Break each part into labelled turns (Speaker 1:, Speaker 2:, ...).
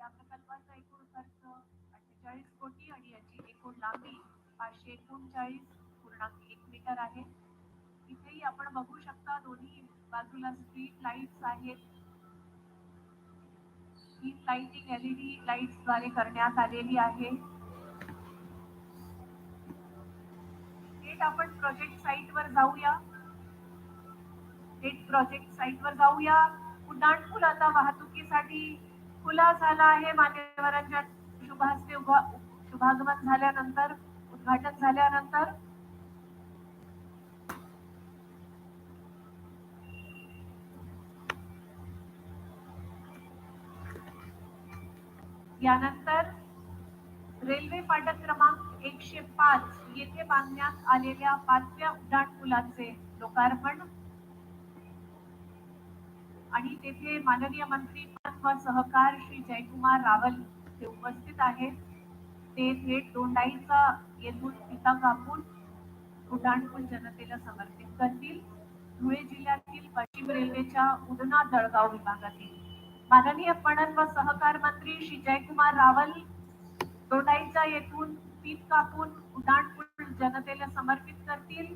Speaker 1: या प्रकल्पाचा एकूण खर्च अठ्ठेचाळीस कोटी आणि याची एकूण लांबी पाचशे एकोणचाळीस पूर्णांक एक मीटर आहे. इथेही आपण बघू शकता दोन्ही बाजूला स्ट्रीट लाईट्स आहेत. ही लाइटिंग एलईडी लाईट्सद्वारे करण्यात आलेली आहे. थेट आपण प्रोजेक्ट साइट वर जाऊया. थेट प्रोजेक्ट साइट वर जाऊया. उड्डाणपूल आता वाहतुकीसाठी खुला झाला आहे. मान्यवरांच्या शुभास्ते शुभागमन झाल्यानंतर उद्घाटन झाल्यानंतर. यानंतर रेल्वे फाटक क्रमांक एकशे पाच येथे बांधण्यात आलेल्या पाचव्या उड्डाण पुलाचे लोकार्पण आणि तेथे माननीय मंत्री व सहकार श्री जयकुमार रावल ते उपस्थित आहेत. ते थेट दोंडाईचा येथून पिता कापून उड्डाणपूल जनतेला समर्पित करतील. धुळे जिल्ह्यातील पश्चिम रेल्वेच्या उदना जळगाव विभागातील. माननीय पणन व सहकार मंत्री श्री जयकुमार रावल दोंडाईचा येथून पीत कापून उड्डाणपूल जनतेला समर्पित करतील.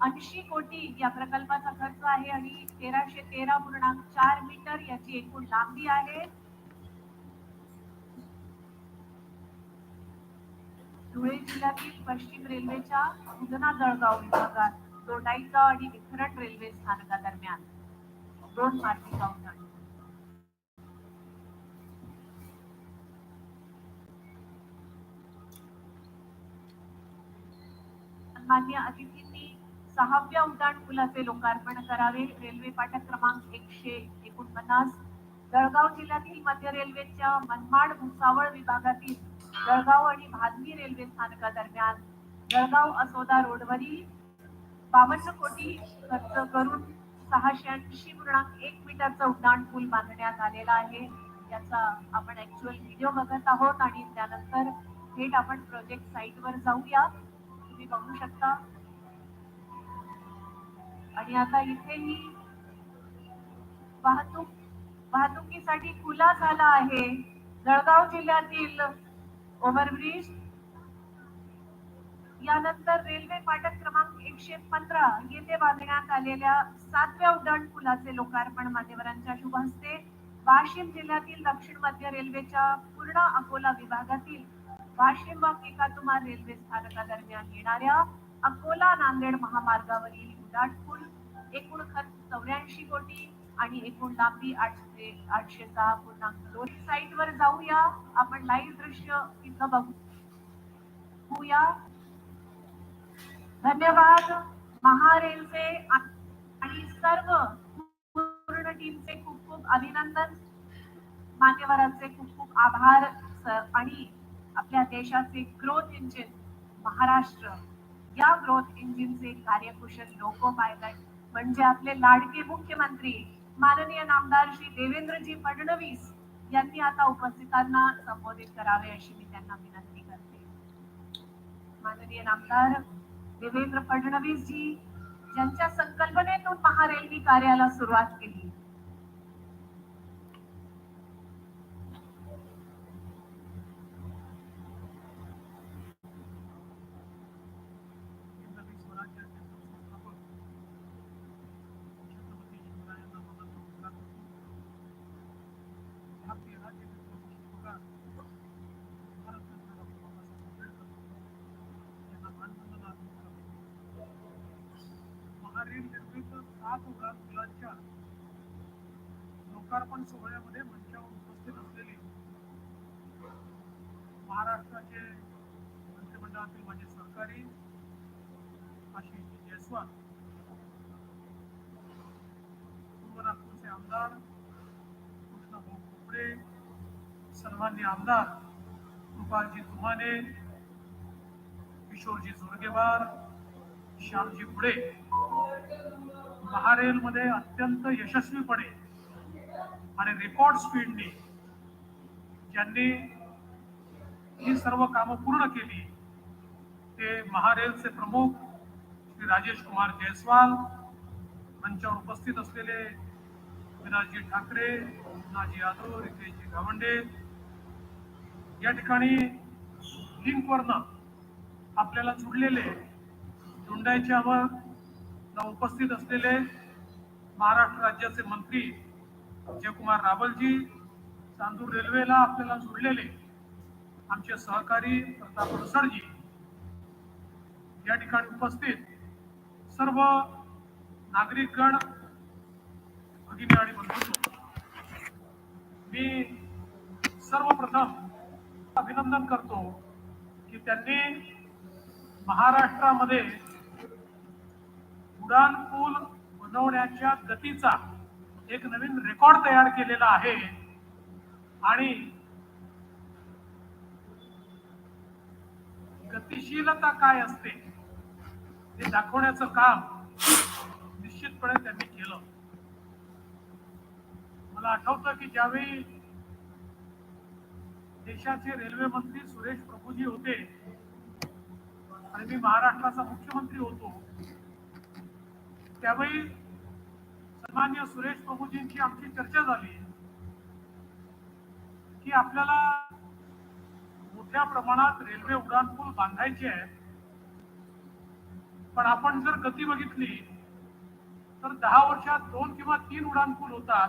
Speaker 1: ऐंशी कोटी या प्रकल्पाचा खर्च आहे आणि तेराशे तेरा पूर्णांक चार मीटर याची एकूण लांबी आहे. धुळे जिल्ह्यातील पश्चिम रेल्वेच्या उदना जळगाव विभागात दोडाईचा आणि विखरण रेल्वे स्थानकादरम्यान दोन मार्गिका उड्डाण अतिथी सहाव्या उड्डाण पुलाचे लोकार्पण करावे. रेल्वे फाटक क्रमांक एकशे एकोणपन्नास. जळगाव जिल्ह्यातील मध्य रेल्वेच्या मनमाड भुसावळ विभागातील जळगाव आणि भादवी रेल्वे स्थानकादरम्यान जळगाव असोदा रोडवरील बावन्न कोटी खर्च करून सहाशे ऐंशी पूर्णांक एक मीटरचा उड्डाण पूल बांधण्यात आलेला आहे. याचा आपण ऍक्च्युअल व्हिडिओ बघत आहोत आणि त्यानंतर थेट आपण प्रोजेक्ट साईट वर जाऊया. तुम्ही बघू शकता. आणि आता इथेही वाहतूक वाहतुकीसाठी खुला झाला आहे. जळगाव जिल्ह्यातील ओव्हरब्रिज. यानंतर रेल्वे फाटक क्रमांक एकशे पंधरा. येथे बांधण्यात आलेल्या सातव्या उड्डाण पुलाचे लोकार्पण मान्यवरांच्या शुभ हस्ते वाशिम जिल्ह्यातील दक्षिण मध्य रेल्वेच्या पूर्ण अकोला विभागातील वाशिम व केकातुमार रेल्वे स्थानकादरम्यान येणाऱ्या अकोला नांदेड महामार्गावरील विराट पूल एकूण खर्च चौऱ्याऐंशी कोटी आणि एकूण लांबी आठशे आठशे सहा पूर्णांक दोन. साईट वर जाऊया. आपण लाईव्ह दृश्य तिथं बघू. बघूया. धन्यवाद. महारेलचे आणि सर्व पूर्ण टीमचे खूप खूप अभिनंदन. मान्यवरांचे खूप खूप आभार सर आणि आपल्या देशाचे ग्रोथ इंजिन महाराष्ट्र. या ग्रोथ इंजिनचे कार्यकुशल लोक पायलट म्हणजे आपले लाडके मुख्यमंत्री माननीय नामदार श्री देवेंद्रजी फडणवीस यांनी आता उपस्थितांना संबोधित करावे अशी मी त्यांना विनंती करते. माननीय नामदार देवेंद्र फडणवीस जी ज्यांच्या संकल्पनेतून महारेल्वे कार्याला सुरुवात केली.
Speaker 2: महारेल सात उड्डाण पुलांच्या लोकार्पण सोहळ्यामध्ये मंचावर उपस्थित असलेले महाराष्ट्राचे मंत्रिमंडळातील माझे सरकारी आशिष जयस्वाल पूर्व नागपूरचे आमदार कृष्णभाऊ खोपडे सन्मान्य आमदार कृपालजी तुमाने किशोरजी जोरगेवार श्यामजी पुढे महारेलमध्ये अत्यंत यशस्वीपणे आणि रेकॉर्ड स्पीडने ज्यांनी ही सर्व कामं पूर्ण केली ते महारेलचे प्रमुख श्री राजेश कुमार जयस्वाल मंचावर उपस्थित असलेले विनायकजी ठाकरे नाजी यादव रितेशजी गावंडे या ठिकाणी लिंकवरनं आपल्याला जुडलेले जोंडायच्यावर उपस्थित असलेले महाराष्ट्र राज्याचे मंत्री जयकुमार रावलजी चांदूर रेल्वेला आपल्याला जोडलेले आमचे सहकारी प्रताप सरजी या ठिकाणी उपस्थित सर्व नागरिकगण भगिनी आणि बंधू मी सर्वप्रथम अभिनंदन करतो की त्यांनी महाराष्ट्रामध्ये उड्डाण पूल बनवण्याच्या गतीचा एक नवीन रेकॉर्ड तयार केलेला आहे. आणि गतिशीलता काय असते हे दाखवण्याचं काम निश्चितपणे त्यांनी केलं. मला आठवतं की ज्यावेळी देशाचे रेल्वे मंत्री सुरेश प्रभूजी होते आणि मी महाराष्ट्राचा मुख्यमंत्री होतो त्यावेळी सन्मान्य सुरेश प्रभूजींची आमची चर्चा झाली की आपल्याला मोठ्या प्रमाणात रेल्वे उड्डाणपूल बांधायचे आहे पण आपण जर गती बघितली तर दहा वर्षात दोन किंवा तीन उड्डाणपूल होतात.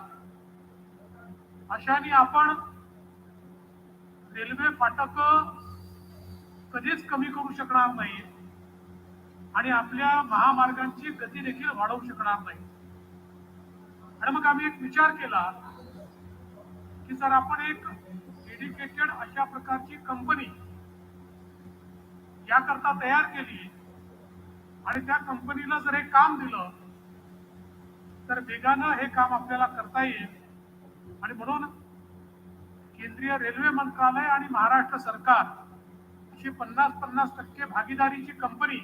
Speaker 2: अशाने आपण रेल्वे फाटक कधीच कमी करू शकणार नाही आणि आपल्या महामार्गांची गती देखील वाढवू शकणार नाही. आणि मग आम्ही एक विचार केला की जर आपण एक डेडिकेटेड अशा प्रकारची कंपनी याकरता तयार केली आणि त्या कंपनीला जर हे काम दिलं तर वेगानं हे काम आपल्याला करता येईल. आणि म्हणून केंद्रीय रेल्वे मंत्रालय आणि महाराष्ट्र सरकार अशी पन्नास पन्नास टक्के भागीदारीची कंपनी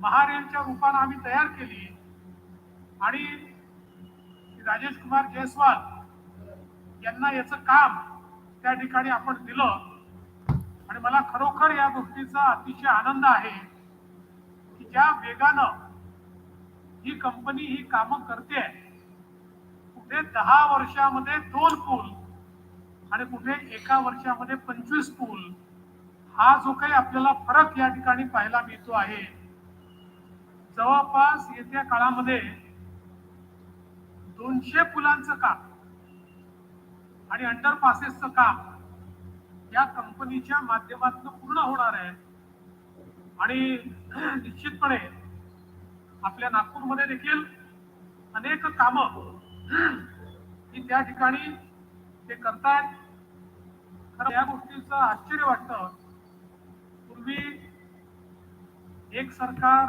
Speaker 2: महारेलच्या रूपानं आम्ही तयार केली. आणि राजेश कुमार जयस्वाल यांना याचं काम त्या ठिकाणी आपण दिलं. आणि मला खरोखर या गोष्टीचा अतिशय आनंद आहे की ज्या वेगानं ही कंपनी ही कामं करते कुठे दहा वर्षामध्ये दोन पूल आणि कुठे एका वर्षामध्ये पंचवीस पूल हा जो काही आपल्याला फरक या ठिकाणी पाहायला मिळतो आहे. जवळपास येत्या काळामध्ये दोनशे पुलांचं काम आणि अंडरपासेसचं काम या कंपनीच्या माध्यमातून पूर्ण होणार आहे. आणि निश्चितपणे आपल्या नागपूरमध्ये देखील अनेक कामं ही त्या ठिकाणी ते करतायत. खरं या गोष्टीचं आश्चर्य वाटतं. पूर्वी एक सरकार